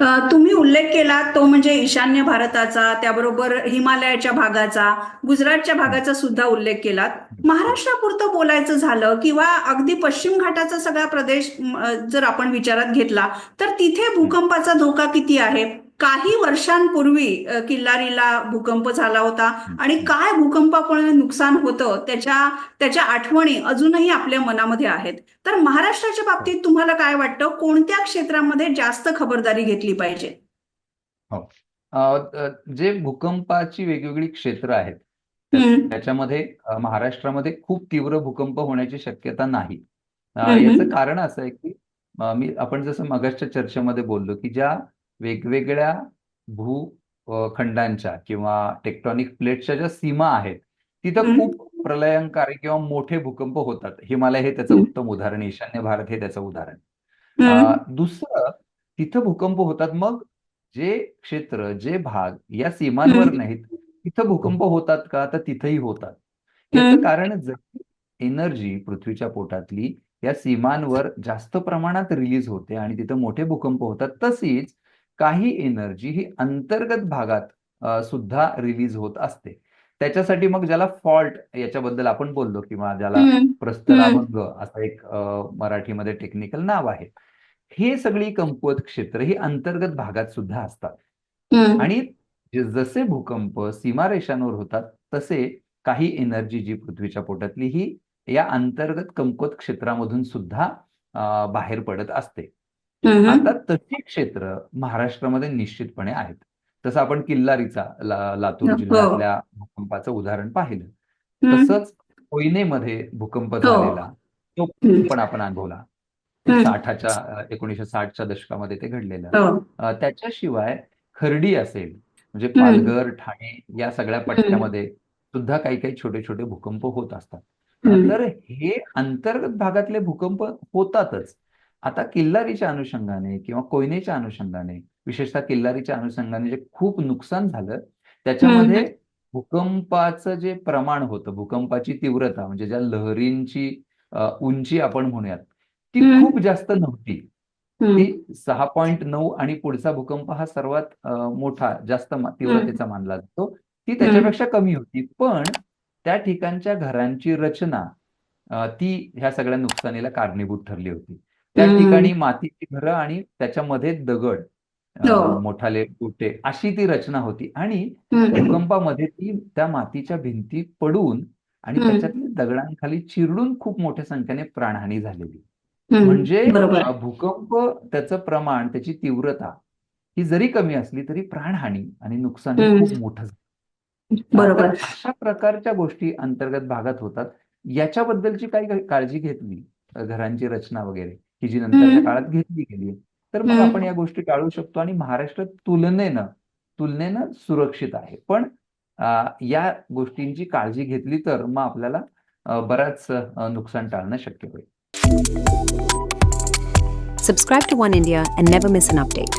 तुम्ही उल्लेख केला तो म्हणजे ईशान्य भारताचा त्याबरोबर हिमालयाच्या भागाचा गुजरातच्या भागाचा सुद्धा उल्लेख केलात महाराष्ट्रापुरतं बोलायचं झालं किंवा अगदी पश्चिम घाटाचा सगळा प्रदेश जर आपण विचारात घेतला तर तिथे भूकंपाचा धोका किती आहे? काही वर्षांपूर्वी किल्लारीला भूकंप झाला होता. आणि काय भूकंपामुळे नुकसान होतं त्याच्या त्याच्या आठवणी अजूनही आपल्या मनामध्ये आहेत. तर महाराष्ट्राच्या बाबतीत तुम्हाला काय वाटतं? कोणत्या क्षेत्रामध्ये जास्त खबरदारी घेतली पाहिजे? हो. जे भूकंपाची वेगवेगळी क्षेत्र आहेत त्याच्यामध्ये महाराष्ट्रामध्ये खूप तीव्र भूकंप होण्याची शक्यता नाही. याचं कारण असं आहे की मी आपण जसं मगाचच्या चर्चेमध्ये बोललो की ज्या वेगवेगळ्या भू खंडांच्या किंवा टेक्टॉनिक प्लेट्सच्या ज्या सीमा आहेत तिथं. खूप प्रलयंकारी किंवा मोठे भूकंप होतात हिमालय हे त्याचं. उत्तम उदाहरण. ईशान्य भारत हे त्याचं उदाहरण दुसरं तिथं भूकंप होतात मग जे क्षेत्र जे भाग या सीमांवर. नाहीत तिथं भूकंप होतात का तर तिथंही होतात याचं हम्म. कारण जशी एनर्जी पृथ्वीच्या पोटातली या सीमांवर जास्त प्रमाणात रिलीज होते आणि तिथं मोठे भूकंप होतात तशीच काही एनर्जी ही अंतर्गत भागात सुद्धा रिलीज होत असते त्याच्यासाठी मग ज्याला फॉल्ट याच्याबद्दल आपण बोललो किंवा ज्याला. प्रस्तराभंग असं एक मराठीमध्ये टेक्निकल नाव आहे हे सगळी कमकुवत क्षेत्र ही अंतर्गत भागात सुद्धा असतात. आणि जसे भूकंप सीमारेषांवर होतात तसे काही एनर्जी जी पृथ्वीच्या पोटातली ही या अंतर्गत कमकुवत क्षेत्रामधून सुद्धा बाहेर पडत असते. आता तशी क्षेत्र महाराष्ट्रामध्ये निश्चितपणे आहेत तसं आपण किल्लारीचा ला, लातूर हो. जिल्ह्यातल्या भूकंपाचं उदाहरण पाहिलं. तसंच कोयनेमध्ये भूकंप हो. झालेला तो. पण आपण अनुभवला. साठाच्या अ, एकोणीसशे साठच्या दशकामध्ये ते घडलेलं हो. त्याच्याशिवाय खर्डी असेल म्हणजे. पालघर ठाणे या सगळ्या पट्ट्यामध्ये सुद्धा काही काही छोटे छोटे भूकंप होत असतात. तर हे अंतर्गत भागातले भूकंप होतातच आता किल्लारीच्या अनुषंगाने किंवा कोयनेच्या अनुषंगाने विशेषतः किल्लारीच्या अनुषंगाने जे खूप नुकसान झालं त्याच्यामध्ये भूकंपाचं जे प्रमाण होतं भूकंपाची तीव्रता म्हणजे ज्या लहरींची उंची आपण म्हणूयात ती. खूप जास्त नव्हती. ती सहा पॉईंट नऊ आणि पुढचा भूकंप हा सर्वात मोठा जास्त तीव्रतेचा मानला जातो. ती त्याच्यापेक्षा कमी होती. पण त्या ठिकाणच्या घरांची रचना ती ह्या सगळ्या नुकसानीला कारणीभूत ठरली होती. त्या. ठिकाणी मातीची घरं आणि त्याच्यामध्ये दगड हो. मोठाले गोटे अशी ती रचना होती आणि. भूकंपामध्ये ती त्या मातीच्या भिंती पडून आणि. त्याच्यातली दगडांखाली चिरडून खूप मोठ्या संख्येने प्राणहानी झालेली. म्हणजे भूकंप त्याचं प्रमाण त्याची तीव्रता ही जरी कमी असली तरी प्राणहानी आणि नुकसान. खूप मोठं झालं. बरोबर अशा प्रकारच्या गोष्टी अंतर्गत भागात होतात याच्याबद्दलची काही काही काळजी घेतली घरांची रचना वगैरे की जी नंतरच्या. काळात घेतली गेली तर मग. आपण या गोष्टी टाळू शकतो आणि महाराष्ट्र तुलनेनं तुलनेनं सुरक्षित आहे पण या गोष्टींची काळजी घेतली तर मग आपल्याला बराच नुकसान टाळणं शक्य होईल Subscribe to One India and never miss an update.